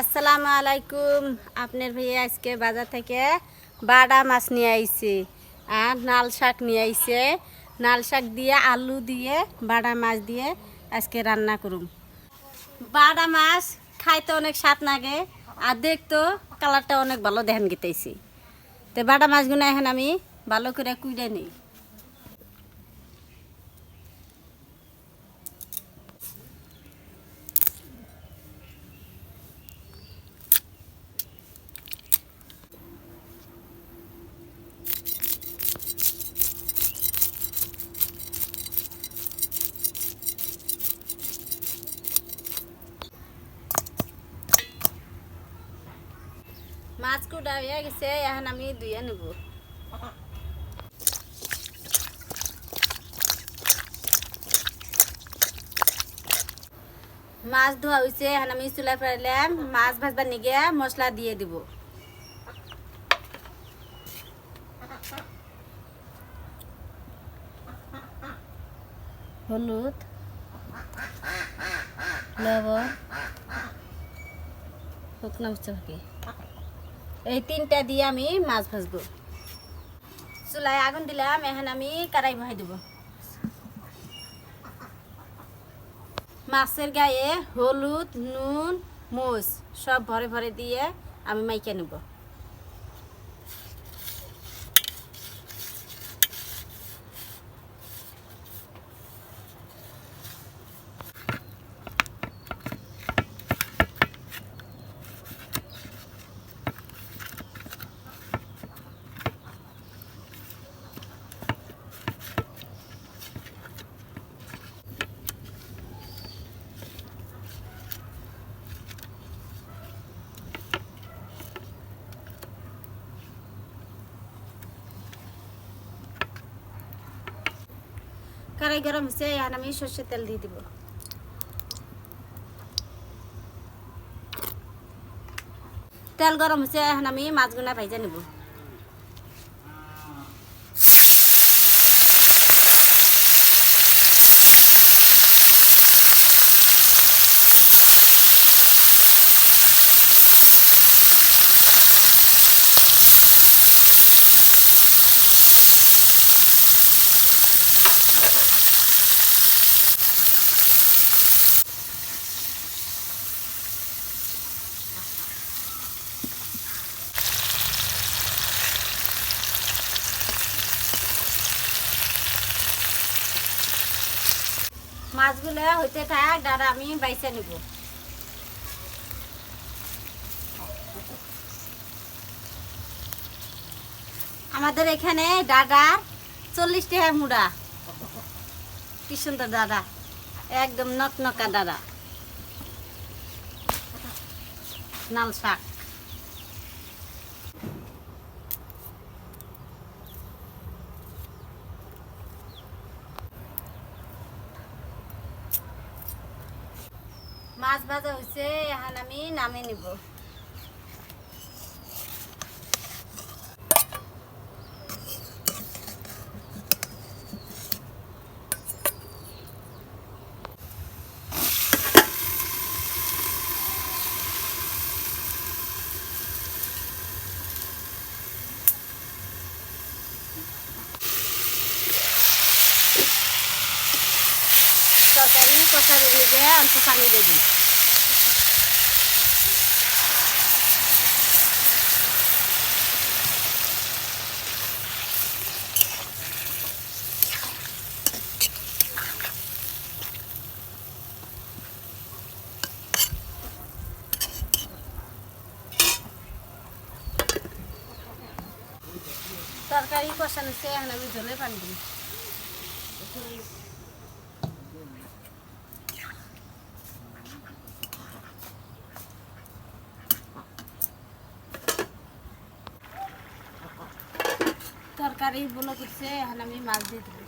আসসালামু আলাইকুম। আপনার ভাইয়া আজকে বাজার থেকে বাটা মাছ নিয়ে আইছে আর নাল শাক নিয়ে আইছে। নাল শাক দিয়ে, আলু দিয়ে, বাটা মাছ দিয়ে আজকে রান্না করুম। বাটা মাছ খাইতে অনেক স্বাদ লাগে আর দেখতো কালারটা অনেক ভালো দেখেন গেতেছি। তো বাটা মাছগুলো এখন আমি ভালো করে কুইড়ে নিই। এখন আমি ধুয়ে নেব। মাছ ধোয়া হয়েছে এখন আমি চুলাই ফেলাম মাছ ভাজবার নিগে মশলা দিয়ে দিব। হলুদ, লবণ, শুকনো মরিচ এই তিনটা দিয়ে আমি মাছ ভাজবো। চুলায় আগুন দিলাম, এখন আমি কারাই বহাই দেব। মাছের গায়ে হলুদ, নুন মুস সব ভরে ভরে দিয়ে আমি মাইকে নেব। কারাই গরম হয়েছে এখন আমি সর্ষের তেল দিয়ে দিব। তেল গরম হয়েছে এখন আমি মাছগুনা ভাইজা নেব। মাছগুলো হইতে থাক দাদা আমি বাইসে নেব। আমাদের এখানে দাদা চল্লিশ টাকা মুড়া। কি সুন্দর দাদা একদম নকনকা দাদা নাল শাক। মাছ ভাজা হয়েছে এখন আমি নামে নিব তরকারি কষানোর লিগে অল্প পানি দেবো তরকারি কষানো সে এখন আমি ঝোলে পানি দিই। তরকারি বলো করছে এখন আমি মাছ দিয়ে দেবো।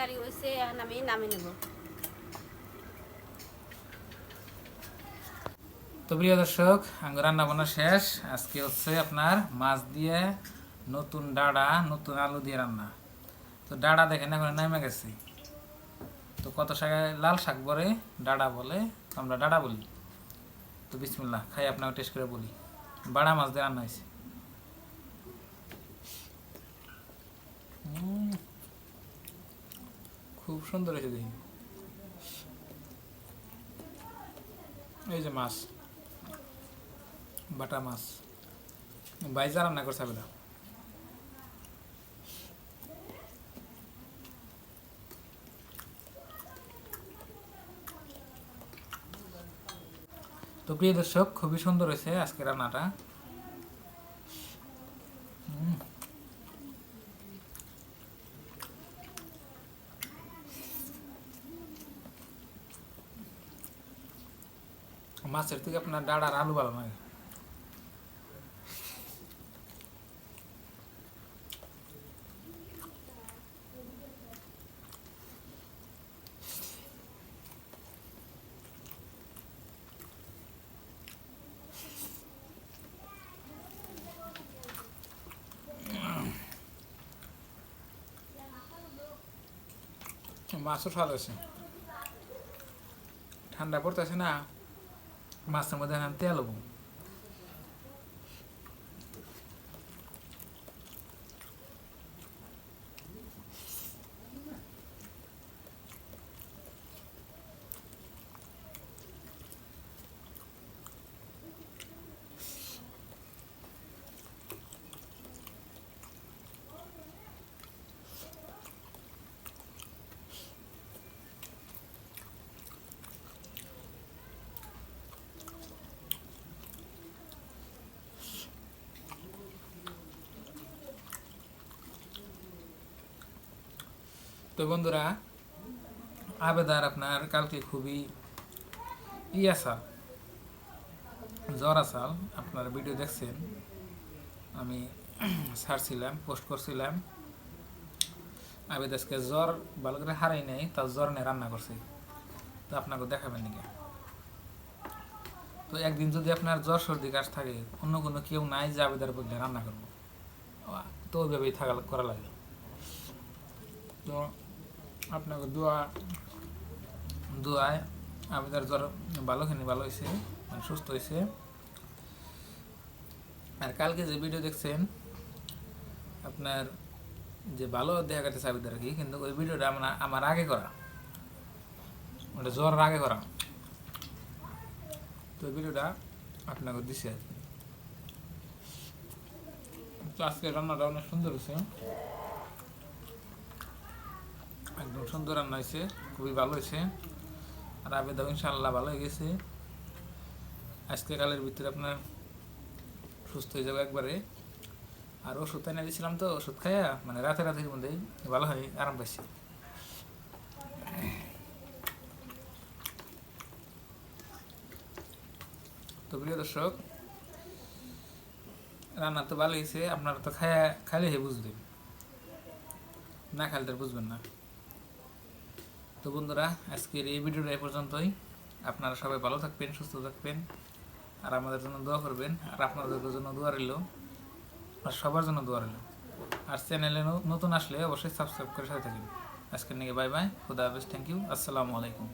তরকারি হয়েছে, এখন আমি নামে নেব। তো প্রিয় দর্শক রান্না বান্না শেষ। আজকে হচ্ছে আপনার মাছ দিয়ে নতুন ডাড়া, নতুন আলু দিয়ে রান্না। তো ডাড়া দেখেন, এখন নেমে গেছে। তো কত শাক, লাল শাক বলে ডাড়া বলে আমরা ডাড়া বলি। তো বিসমিল্লাহ, খাই, আপনাকে টেস্ট করে বলি। বাড়া মাছ দিয়ে রান্না হয়েছে। খুব সুন্দর হয়েছে দেখি। এই যে মাছ, বাটা মাছ। বাইজা রান্না করছে বেলা তো প্রিয় দর্শক, খুবই সুন্দর হয়েছে আজকে রান্নাটা। মাছের থেকে আপনার ডাড়ার আলু ভালো লাগে। মাছও স্বাদ আছে ঠান্ডা পড়তেছে না? মাছের মধ্যে এখন তো বন্ধুরা, আবেদার আপনার কালকে খুবই ই আসাল জ্বর আসাল আপনার ভিডিও দেখছেন। আমি ছাড়ছিলাম, পোস্ট করছিলাম। আবেদ আজকে জ্বর ভালো করে হারাই নেই তার জ্বর নিয়ে রান্না করছে। তো আপনাকে দেখাবেন নাকি? তো একদিন যদি আপনার জ্বর সর্দি কাশ থাকে, অন্য কোনো কেউ নাই যে আবেদার বদলে রান্না করব। তো ওইভাবেই থাকা করা লাগে। তো আপনাকে দোয়া, দোয়ায় আবেদার জ্বর ভালোখানি ভালো হয়েছে মানে সুস্থ হয়েছে। আর কালকে যে ভিডিও দেখছেন, আপনার যে ভালো দেখা গেছে আবেদার কি, কিন্তু ওই ভিডিওটা আমরা, আমার আগে করা। ওটা জ্বর আগে করা। তো ওই ভিডিওটা আপনাকে দিছে আর কি। তো আজকে রান্নাটা অনেক সুন্দর হয়েছে। একদম সুন্দর রান্না হয়েছে, খুবই ভালো হয়েছে। আর আবেদন ইনশাল্লাহ ভালো হয়ে গেছে। আজকে কালের ভিতরে আপনার সুস্থ হয়ে যাবে একবারে। আর ওষুধ এনে দিয়েছিলাম তো, ওষুধ খাইয়া মানে রাতে রাতের মধ্যেই ভালো হয়, আরাম পাইছি। তো প্রিয় দর্শক, রান্না তো ভালো হয়েছে, আপনারা তো খায়া খাইলে হে বুঝবেন। না খাইলে তো বুঝবেন না। তো বন্ধুরা, আজকের এই ভিডিওটা এ পর্যন্তই। আপনারা সবাই ভালো থাকবেন, সুস্থ থাকবেন, আর আমাদের জন্য দোয়া করবেন, আর আপনাদের জন্য দোয়া রইল, আর সবার জন্য দোয়া রইল। আর চ্যানেলে নতুন আসলে অবশ্যই সাবস্ক্রাইব করে সাথে থাকবেন। আজকের নিয়ে বাই বাই, খুদা হাফেজ থ্যাংক ইউ আসসালামু আলাইকুম।